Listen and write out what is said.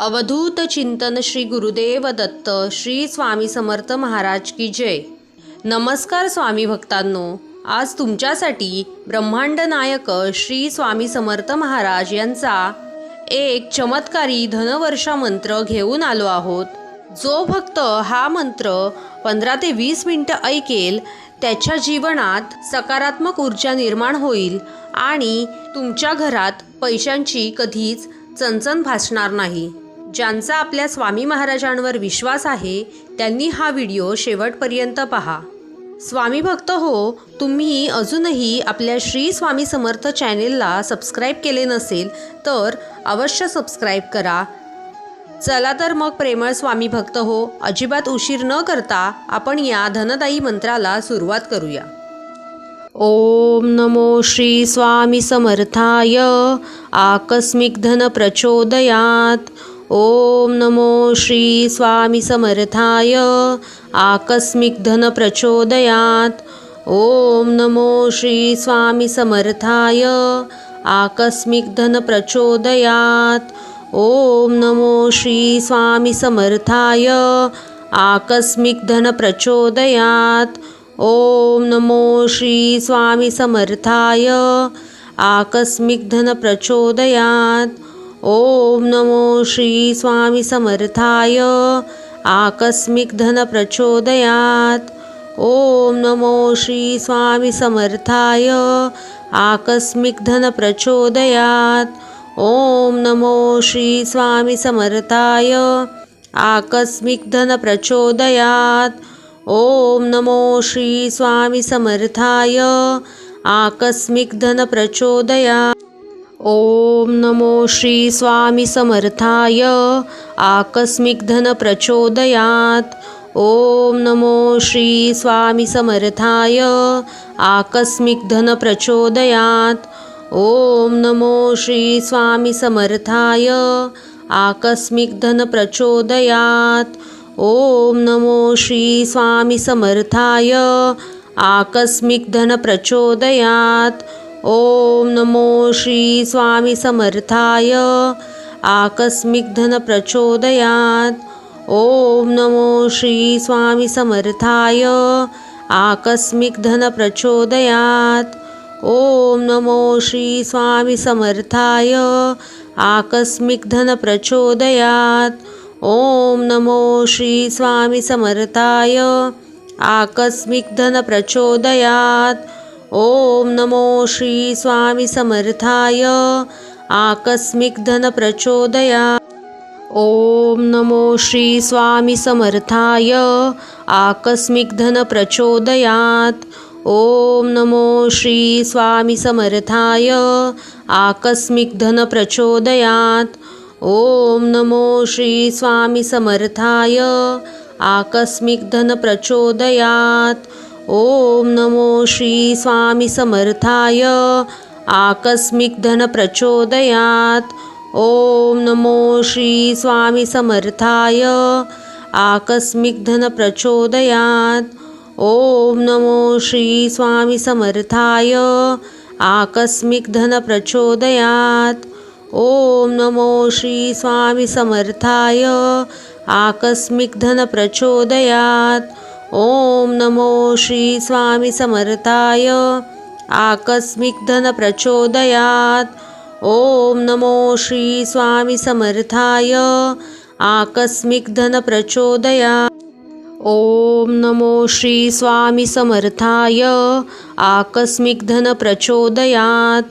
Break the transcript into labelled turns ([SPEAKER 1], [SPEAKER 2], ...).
[SPEAKER 1] अवधूत चिंतन श्री गुरुदेव दत्त श्री स्वामी समर्थ महाराज की जय. नमस्कार स्वामी भक्तांनो आज तुमच्यासाठी ब्रह्मांड नायक श्री स्वामी समर्थ महाराज यांचा एक चमत्कारी धनवर्षा मंत्र घेऊन आलो आहोत. जो भक्त हा मंत्र पंधरा ते वीस मिनटं ऐकेल त्याच्या जीवनात सकारात्मक ऊर्जा निर्माण होईल आणि तुमच्या घरात पैशांची कधीच चणचण भासणार नाही. ज्यांचा आपल्या स्वामी महाराजांवर विश्वास आहे त्यांनी हा व्हिडिओ शेवटपर्यंत पहा. स्वामी भक्त हो तुम्ही अजूनही आपल्या श्री स्वामी समर्थ चॅनेलला सबस्क्राईब केले नसेल तर अवश्य सबस्क्राईब करा. चला तर मग प्रेमळ स्वामी भक्त हो अजिबात उशीर न करता आपण या धनदायी मंत्राला सुरुवात करूया. ओम नमो श्री स्वामी समर्थाय. आकस्मिक धन प्रचोदयात. ओम नमो श्री स्वामी समर्थाय. आकस्मिक धन प्रचोदयात. ओम नमो श्री स्वामी समर्थाय. आकस्मिक धन प्रचोदयात. ओम नमो श्री स्वामी समर्थाय. आकस्मिक धन प्रचोदयात. ओम नमो श्री स्वामी समर्थाय. आकस्मिक धन प्रचोदयात. ओम नमो श्री स्वामी समर्थाय. आकस्मिक धन प्रचोदयात. ओम नमो श्री स्वामी समर्थाय. आकस्मिक धन प्रचोदयात. ओम नमो श्री स्वामी समर्थाय. आकस्मिक धन प्रचोदयात. ओम नमो श्री स्वामी समर्थाय. आकस्मिक धन प्रचोदयात. ओम नमो श्री स्वामी समर्थाय. आकस्मिक धन प्रचोदयात. ओम नमो श्री स्वामी समर्थाय. आकस्मिक धन प्रचोदयात. ओम नमो श्री स्वामी समर्थाय. आकस्मिक धन प्रचोदयात. ओम नमो श्री स्वामी समर्थाय. आकस्मिक धन प्रचोदयात. ओम नमो श्री स्वामी समर्थाय. आकस्मिक धन प्रचोदयात. ओम नमो श्री स्वामी समर्थाय. आकस्मिक धन प्रचोदयात. ओम नमो श्री स्वामी समर्थाय. आकस्मिक धन प्रचोदयात. ओम नमो श्री स्वामी समर्थाय. आकस्मिक धन प्रचोदयात. ओम नमो श्री स्वामी समर्थाय. आकस्मिक धन प्रचोदया. ओम नमो श्री स्वामी समर्थाय. आकस्मिक धन प्रचोदयात. ओम नमो श्री स्वामी समर्थाय. आकस्मिक धन प्रचोदयात. ओम नमो श्री स्वामी समर्थाय. आकस्मिक धन प्रचोदयात. ओम नमो श्री स्वामी समर्थाय. आकस्मिक धन प्रचोदयात. ओम नमो श्री स्वामी समर्थाय. आकस्मिक धन प्रचोदयात. ओम नमो श्री स्वामी समर्थाय. आकस्मिक धन प्रचोदयात. ओम नमो श्री स्वामी समर्थाय. आकस्मिक धन प्रचोदयात. ओम नमो श्री स्वामी समर्थाय. आकस्मिक धन प्रचोदयात ओम नमो श्री स्वामी समर्थाय. आकस्मिक धन प्रचोदयात ओम नमो श्री स्वामी समर्थाय. आकस्मिक धन प्रचोदयात